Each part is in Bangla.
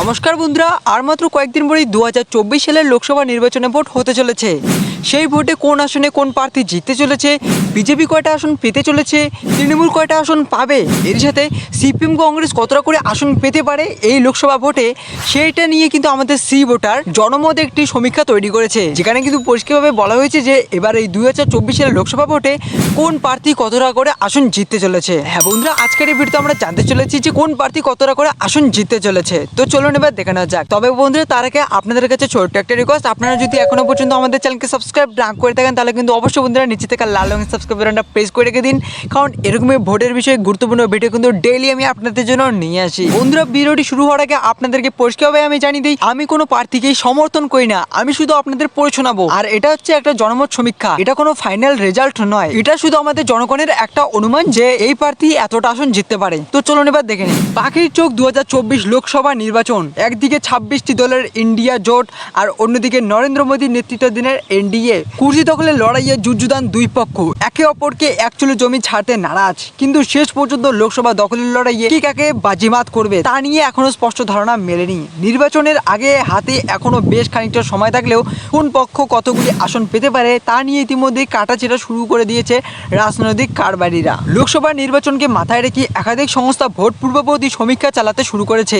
নমস্কার বন্ধুরা, আর মাত্র কয়েকদিন পরেই দু হাজার চব্বিশ সালের লোকসভা নির্বাচনে ভোট হতে চলেছে। সেই ভোটে কোন আসনে কোন প্রার্থী জিততে চলেছে? বিজেপি কয়টা আসন পেতে চলেছে? তৃণমূল কয়টা আসন পাবে? এর সাথে সিপিএম কংগ্রেস কতটা করে আসন পেতে পারে এই লোকসভা ভোটে? সেইটা নিয়ে কিন্তু আমাদের সি ভোটার জনমত একটি সমীক্ষা তৈরি করেছে। যেখানে কিন্তু পরিষ্কারভাবে বলা হয়েছে যে, এবার এই দুই হাজার চব্বিশ সালের লোকসভা ভোটে কোন প্রার্থী কতটা করে আসন জিততে চলেছে? হ্যাঁ বন্ধুরা, আজকের এই ভিডিওতে আমরা জানতে চলেছি যে, কোন প্রার্থী কতটা করে আসন জিততে চলেছে। তো চলুন এবার দেখে নেওয়া যাক। তবে বন্ধুরা, তার আগে আপনাদের কাছে ছোট্ট একটা রিকোয়েস্ট আপনারা যদি এখনও পর্যন্ত আমাদের চ্যানেলকে সাবস্ক্রাইব না করে থাকেন, তাহলে কিন্তু অবশ্যই বন্ধুরা নিচে থেকে লাল রঙের সাবস্ক্রাইব বাটনটা প্রেস করে রেখে দিন। কারণ এরকমই ভোটের বিষয়ে গুরুত্বপূর্ণ ভিডিও কিন্তু ডেইলি আমি আপনাদের জন্য নিয়ে আসি। বন্ধুরা, ভিডিওটি শুরু হওয়ার আগে আপনাদেরকে পরিষ্কারভাবে আমি জানিয়ে দিই, আমি কোনো প্রার্থীকেই সমর্থন করি না, আমি শুধু আপনাদের পড়ে শোনাবো। আর এটা হচ্ছে একটা জনমত সমীক্ষা, এটা কোনো ফাইনাল রেজাল্ট নয়, এটা শুধু আমাদের জনগণের একটা অনুমান যে এই প্রার্থী এতটা আসন জিততে পারে। তো চলুন এবার দেখে নিই। পাখির চোখ দু হাজার চব্বিশ লোকসভা নির্বাচন, একদিকে ছাব্বিশটি দলের ইন্ডিয়া জোট, আর অন্যদিকে নরেন্দ্র মোদীর নেতৃত্বাধীনের এনডিএ কুর্সি দখলের লড়াইয়ে যুযুদান দুই পক্ষ। একে অপরকে একচুলো জমি ছাড়তে নারাজ। কিন্তু শেষ পর্যন্ত লোকসভা দখলের লড়াইয়ে কি কাকে বাজিমাত করবে তা নিয়ে এখনও স্পষ্ট ধারণা মেলেনি। নির্বাচনের আগে হাতে এখনও বেশ খানিকটা সময় থাকলেও কোন পক্ষ কতগুলি আসন পেতে পারে তা নিয়ে ইতিমধ্যেই কাটাছেড়া শুরু করে দিয়েছে রাজনৈতিক কারবারিরা। লোকসভা নির্বাচনকে মাথায় রেখে একাধিক সংস্থা ভোট পূর্ববর্তী সমীক্ষা চালাতে শুরু করেছে।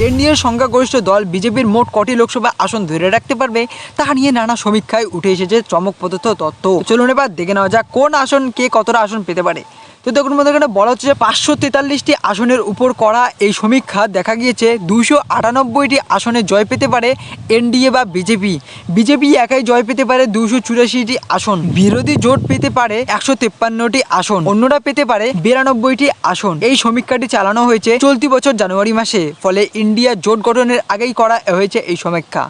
এনডিএর সংখ্যাগরিষ্ঠ দল বিজেপির মোট কটি লোকসভা আসন ধরে রাখতে পারবে তা নিয়ে নানা সমীক্ষায় উঠে এসেছে চমক চমকপ্রদত্ত তথ্য চলুন এবার দেখে নেওয়া যাক কোন আসন কে কতটা আসন পেতে পারে। তো দেখুন মধ্যে এখানে বলা হচ্ছে যে পাঁচশো তেতাল্লিশটি আসনের উপর করা এই সমীক্ষা দেখা গিয়েছে। দুশো আটানব্বইটি আসনে জয় পেতে পারে এনডিএ বা বিজেপি। বিজেপি একাই জয় পেতে পারে দুশো চুরাশিটি আসন। বিরোধী জোট পেতে পারে একশো তেপ্পান্নটি আসন। অন্যরা পেতে পারে বিরানব্বইটি আসন। এই সমীক্ষাটি চালানো হয়েছে চলতি বছর জানুয়ারি মাসে। ফলে ইন্ডিয়া জোট গঠনের আগেই করা হয়েছে এই সমীক্ষা।